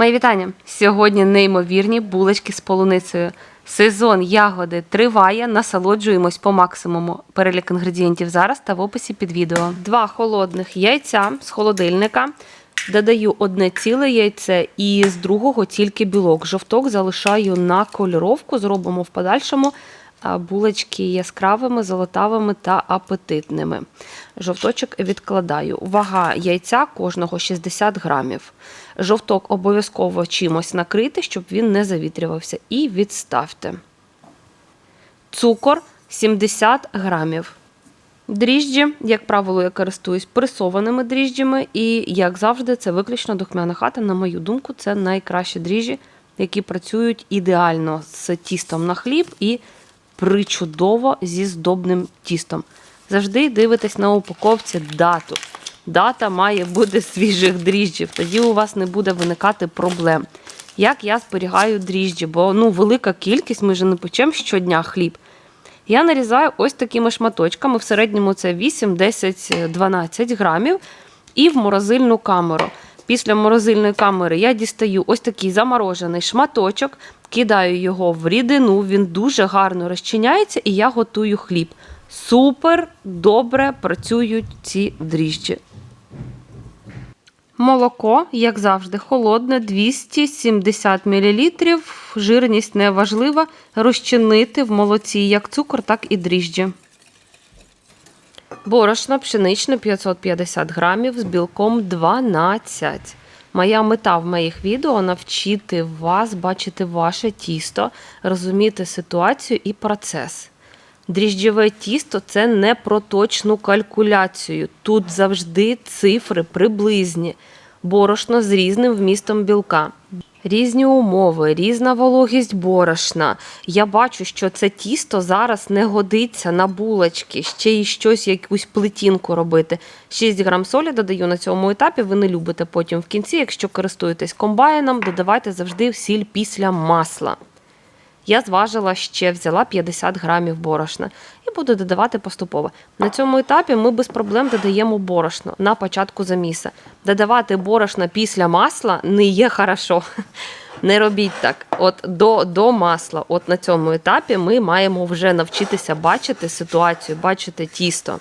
Мої вітання! Сьогодні неймовірні булочки з полуницею. Сезон ягоди триває, насолоджуємось по максимуму. Перелік інгредієнтів зараз та в описі під відео. Два холодних яйця з холодильника. Додаю одне ціле яйце і з другого тільки білок. Жовток залишаю на кольоровку, зробимо в подальшому булочки яскравими, золотавими та апетитними. Жовточок відкладаю. Вага яйця кожного 60 грамів. Жовток обов'язково чимось накрити, щоб він не завітрювався. І відставте. Цукор 70 грамів. Дріжджі, як правило, я користуюсь пресованими дріжджами, і, як завжди, це виключно духмяна хата. На мою думку, це найкращі дріжджі, які працюють ідеально з тістом на хліб і причудово зі здобним тістом. Завжди дивитесь на упаковці дату. Дата має бути свіжих дріжджів, тоді у вас не буде виникати проблем. Як я зберігаю дріжджі, бо ну, велика кількість, ми ж не печемо щодня хліб. Я нарізаю ось такими шматочками. В середньому це 8, 10, 12 грамів. І в морозильну камеру. Після морозильної камери я дістаю ось такий заморожений шматочок, кидаю його в рідину, він дуже гарно розчиняється, і я готую хліб. Супер добре працюють ці дріжджі. Молоко, як завжди, холодне 270 мл. Жирність не важлива. Розчинити в молоці як цукор, так і дріжджі. Борошно пшеничне 550 грамів з білком 12. Моя мета в моїх відео навчити вас бачити ваше тісто, розуміти ситуацію і процес. Дріжджове тісто це не про точну калькуляцію. Тут завжди цифри приблизні, борошно з різним вмістом білка. Різні умови, різна вологість борошна. Я бачу, що це тісто зараз не годиться на булочки, ще й щось, якусь плетінку робити. 6 грам солі додаю на цьому етапі. Ви не любите потім в кінці. Якщо користуєтесь комбайном, додавайте завжди сіль після масла. Я зважила ще, взяла 50 грамів борошна і буду додавати поступово. На цьому етапі ми без проблем додаємо борошно на початку заміса. Додавати борошна після масла не є хорошо. Не робіть так. От до, до масла. От на цьому етапі ми маємо вже навчитися бачити ситуацію, бачити тісто.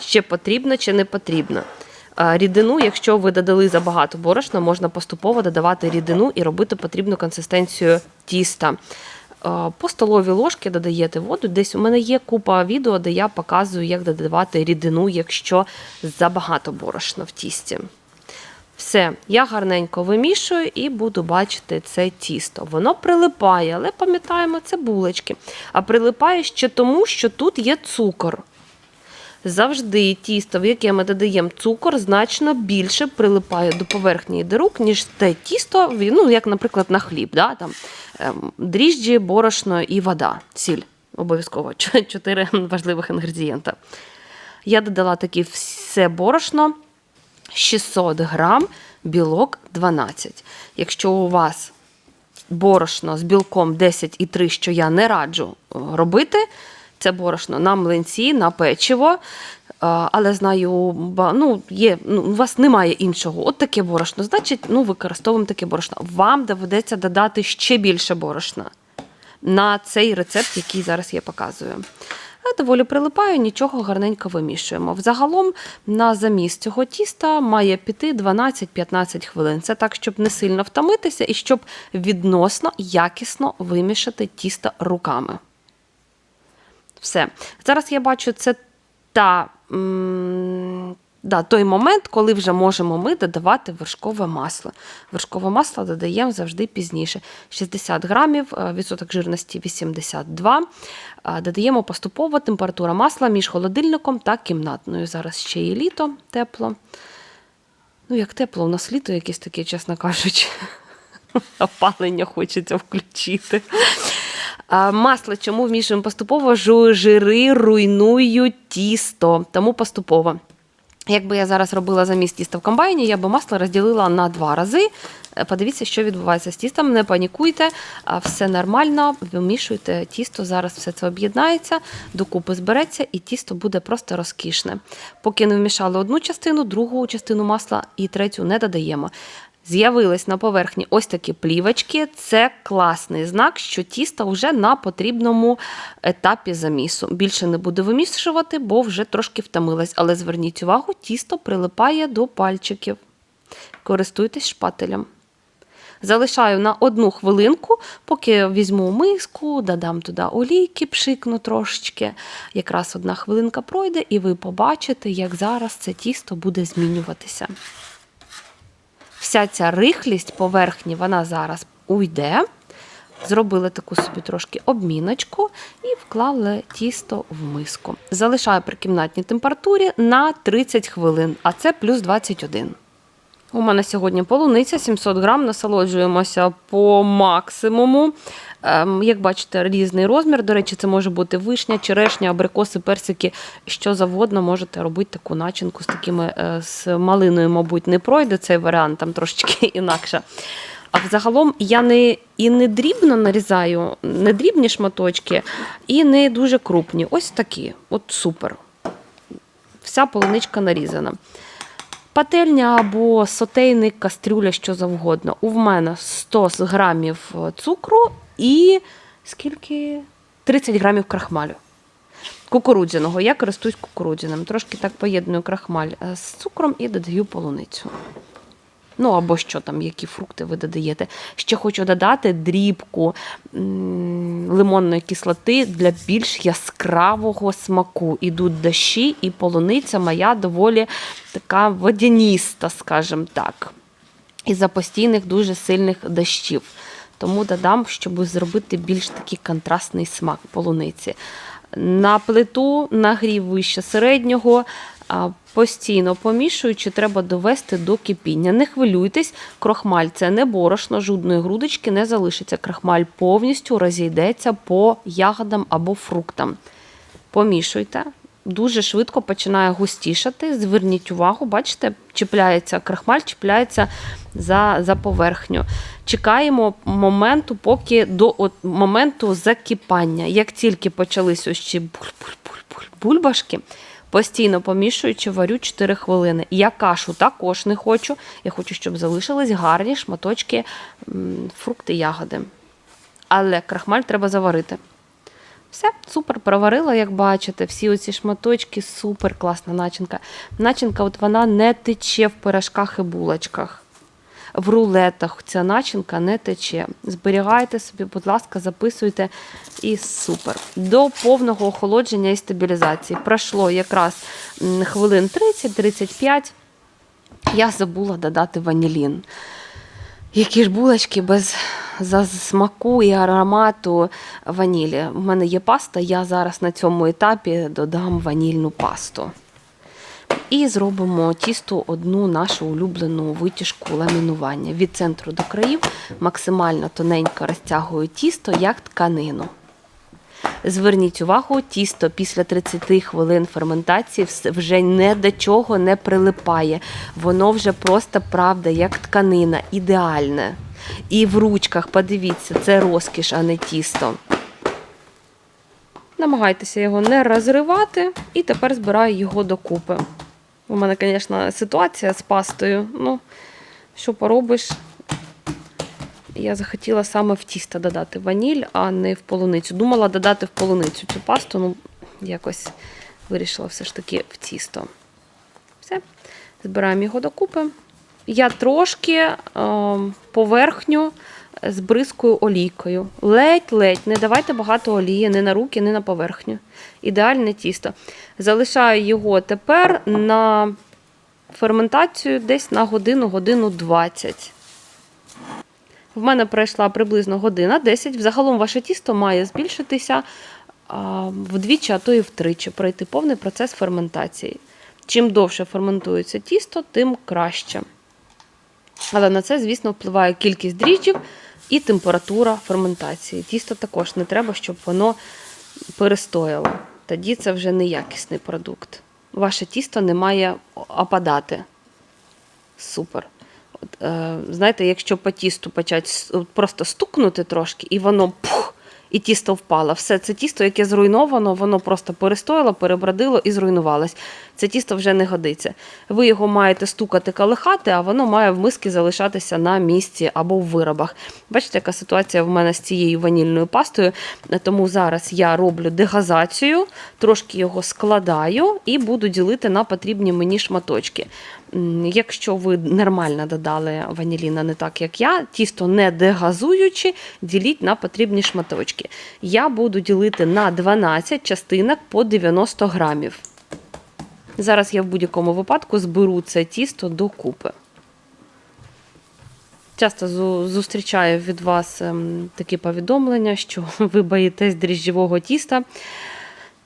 Ще потрібно чи не потрібно. Рідину, якщо ви додали забагато борошна, можна поступово додавати рідину і робити потрібну консистенцію тіста. Е, По столовій ложки додаєте воду. Десь у мене є купа відео, де я показую, як додавати рідину, якщо забагато борошна в тісті. Все, я гарненько вимішую і буду бачити це тісто. Воно прилипає, але пам'ятаємо, це булочки. А прилипає ще тому, що тут є цукор. Завжди тісто, в яке ми додаємо цукор, значно більше прилипає до поверхні до рук, ніж те тісто, ну, як, наприклад, на хліб. Да? Там, ем, дріжджі, борошно і вода, сіль. Обов'язково чотири важливих інгредієнта. Я додала таке все борошно 600 грам, білок 12. Якщо у вас борошно з білком 10,3, що я не раджу е, робити, це борошно на млинці, на печиво. Е, Але знаю, ну, є, ну, у вас немає іншого. От таке борошно. Значить, ну, використовуємо таке борошно. Вам доведеться додати ще більше борошна на цей рецепт, який зараз я показую. Я доволі прилипаю, нічого гарненько вимішуємо. Взагалом на заміс цього тіста має піти 12-15 хвилин. Це так, щоб не сильно втомитися і щоб відносно якісно вимішати тісто руками. Все. Зараз я бачу, це та, м, да, той момент, коли вже можемо ми додавати вершкове масло. Вершкове масло додаємо завжди пізніше. 60 грамів, е, відсоток жирності 82. Е, Додаємо поступово температура масла між холодильником та кімнатною. Зараз ще і літо тепло. Ну, як тепло, у нас літо якесь таке, чесно кажучи. Опалення хочеться включити. Масло чому вмішуємо поступово? Жири руйнують тісто, тому поступово. Якби я зараз робила замість тіста в комбайні, я би масло розділила на два рази. Е, Подивіться, що відбувається з тістом. Не панікуйте, все нормально. Вимішуйте тісто. Зараз все це об'єднається, докупи збереться, і тісто буде просто розкішне. Поки не вмішали одну частину, другу частину масла і третю не додаємо. З'явились на поверхні ось такі плівочки. Це класний знак, що тісто вже на потрібному етапі замісу. Більше не буду вимішувати, бо вже трошки втомилась. Але зверніть увагу, тісто прилипає до пальчиків. Користуйтесь шпателем. Залишаю на одну хвилинку, поки візьму миску, додам туди олійки, пшикну трошечки. Якраз одна хвилинка пройде, і ви побачите, як зараз це тісто буде змінюватися. Вся ця рихлість поверхні, вона зараз уйде. Зробили таку собі трошки обміночку і вклали тісто в миску. Залишаю при кімнатній температурі на 30 хвилин, а це плюс 21. У мене сьогодні полуниця 700 грам, насолоджуємося по максимуму. Ем, як бачите, різний розмір. До речі, це може бути вишня, черешня, абрикоси, персики, що завгодно можете робити таку начинку з такими е, з малиною, мабуть, не пройде цей варіант, там трошечки інакше. А взагалом я не і не дрібно нарізаю, не дрібні шматочки, і не дуже крупні. Ось такі. От супер. Вся полуничка нарізана. Пательня або сотейник, кастрюля, що завгодно. У мене 100 грамів цукру і скільки? 30 грамів крахмалю. Кукурудзяного. Я користуюсь кукурудзяним. Трошки так поєдную крахмаль е, з цукром і додаю полуницю. Ну, або що там, які фрукти ви додаєте. Ще хочу додати дрібку лимонної кислоти для більш яскравого смаку. Ідуть дощі, і полуниця моя доволі така водяніста, скажімо так. Із-за постійних дуже сильних дощів. Тому додам, щоб зробити більш такий контрастний смак полуниці. На плиту нагрів вище середнього, постійно помішуючи, треба довести до кипіння. Не хвилюйтесь, крохмаль це не борошно, жодної грудочки не залишиться. Крахмаль повністю розійдеться по ягодам або фруктам. Помішуйте. Дуже швидко починає густішати. Зверніть увагу, бачите, чіпляється крахмаль, чіпляється за, за поверхню. Чекаємо моменту, поки до от, моменту закипання. Як тільки почались ось ці бульбашки, постійно помішуючи, варю 4 хвилини. Я кашу також не хочу. Я хочу, щоб залишились гарні шматочки фрукти, ягоди. Але крахмаль треба заварити. Все, супер, проварила, як бачите, всі оці шматочки, супер класна начинка. Начинка, от вона не тече в пирожках і булочках. В рулетах ця начинка не тече. Зберігайте собі, будь ласка, записуйте і супер. До повного охолодження і стабілізації. Пройшло якраз хвилин 30-35. Я забула додати ванілін. Які ж булочки без за смаку і аромату ванілі. У мене є паста, я зараз на цьому етапі додам ванільну пасту. І зробимо тісто одну нашу улюблену витяжку ламінування. Від центру до країв максимально тоненько розтягую тісто, як тканину. Зверніть увагу, тісто після 30 хвилин ферментації вже ні до чого не прилипає. Воно вже просто правда, як тканина, ідеальне. І в ручках, подивіться, це розкіш, а не тісто. Намагайтеся його не розривати, і тепер збираю його докупи. У мене, звісно, ситуація з пастою. Ну, що поробиш? Я захотіла саме в тісто додати ваніль, а не в полуницю. Думала додати в полуницю цю пасту, ну якось вирішила все ж таки в тісто. Все, збираємо його докупи. Я трошки е, поверхню збризкую олійкою. Ледь-ледь, не давайте багато олії ні на руки, ні на поверхню. Ідеальне тісто. Залишаю його тепер на ферментацію десь на годину, годину 20. В мене пройшла приблизно година 10. Взагалом ваше тісто має збільшитися вдвічі, а то і втричі, пройти повний процес ферментації. Чим довше ферментується тісто, тим краще. Але на це, звісно, впливає кількість дріжджів і температура ферментації. Тісто також не треба, щоб воно перестояло. Тоді це вже неякісний продукт. Ваше тісто не має опадати. Супер. Е, знаєте, якщо по тісту почати просто стукнути трошки, і воно пух, і тісто впало. Все це тісто, яке зруйновано, воно просто перестояло, перебродило і зруйнувалось. Це тісто вже не годиться. Ви його маєте стукати, калихати, а воно має в миски залишатися на місці або в виробах. Бачите, яка ситуація в мене з цією ванільною пастою. Тому зараз я роблю дегазацію, трошки його складаю і буду ділити на потрібні мені шматочки. Якщо ви нормально додали ваніліна, не так як я, тісто не дегазуючи, діліть на потрібні шматочки. Я буду ділити на 12 частинок по 90 грамів. Зараз я в будь-якому випадку зберу це тісто докупи. Часто зустрічаю від вас ем, такі повідомлення, що ви боїтесь дріжджового тіста.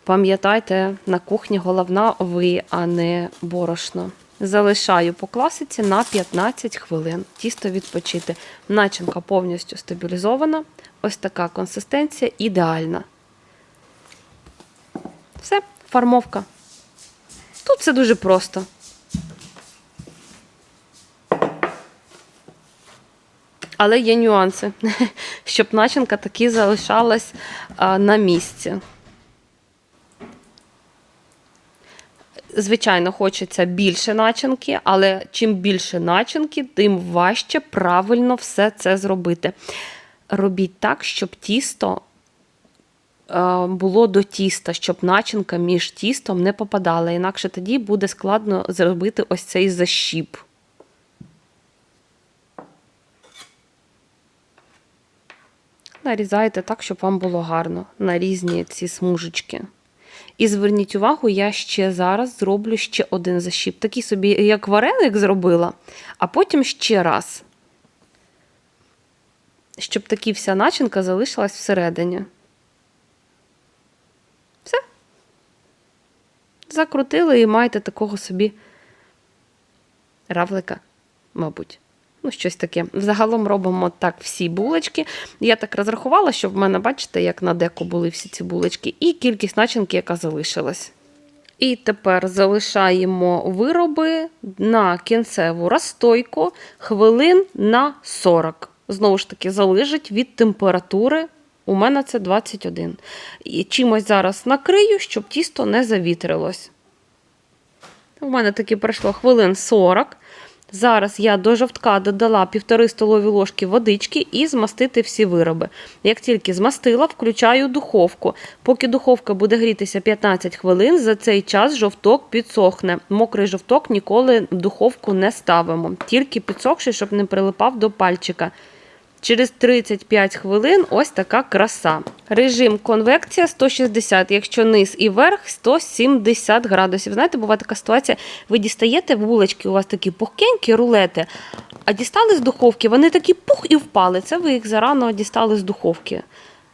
Пам'ятайте, на кухні головна ви, а не борошно. Залишаю по класиці на 15 хвилин. Тісто відпочити. Начинка повністю стабілізована. Ось така консистенція ідеальна. Все, формовка. Тут все дуже просто. Але є нюанси, щоб начинка таки залишалась на місці. Звичайно, хочеться більше начинки, але чим більше начинки, тим важче правильно все це зробити. Робіть так, щоб тісто було до тіста, щоб начинка між тістом не попадала. Інакше тоді буде складно зробити ось цей защіп. Нарізайте так, щоб вам було гарно на різні ці смужечки. І зверніть увагу, я ще зараз зроблю ще один защіп. Такий собі, як вареник зробила, а потім ще раз. Щоб таки вся начинка залишилась всередині. Все. Закрутили і маєте такого собі равлика, мабуть. Ну, щось таке. Загалом робимо так всі булочки. Я так розрахувала, що в мене, бачите, як на деко були всі ці булочки, і кількість начинки, яка залишилась. І тепер залишаємо вироби на кінцеву розстойку хвилин на 40. Знову ж таки, залежить від температури. У мене це 21. І чимось зараз накрию, щоб тісто не завітрилось. У мене таки пройшло хвилин 40. Зараз я до жовтка додала 1,5 столові ложки водички і змастити всі вироби. Як тільки змастила, включаю духовку. Поки духовка буде грітися 15 хвилин, за цей час жовток підсохне. Мокрий жовток ніколи в духовку не ставимо, тільки підсохший, щоб не прилипав до пальчика. Через 35 хвилин ось така краса. Режим конвекція 160, якщо низ і верх 170 градусів. Знаєте, буває така ситуація, ви дістаєте булочки, у вас такі пухкенькі рулети, а дістали з духовки, вони такі пух і впали. Це ви їх зарано дістали з духовки.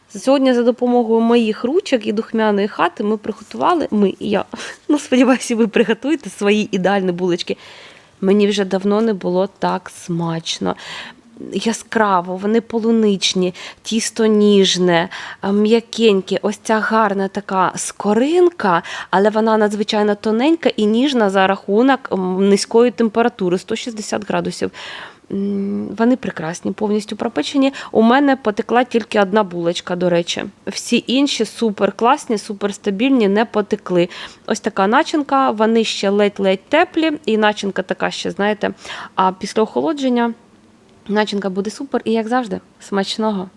Сьогодні за допомогою моїх ручок і духмяної хати ми приготували, ми і я, ну сподіваюся, ви приготуєте свої ідеальні булочки. Мені вже давно не було так смачно яскраво, вони полуничні, тісто ніжне, м'якеньке. Ось ця гарна така скоринка, але вона надзвичайно тоненька і ніжна за рахунок низької температури 160 градусів. Вони прекрасні, повністю пропечені. У мене потекла тільки одна булочка, до речі. Всі інші супер класні, супер стабільні, не потекли. Ось така начинка, вони ще ледь-ледь теплі, і начинка така ще, знаєте, а після охолодження начинка буде супер і, як завжди, смачного.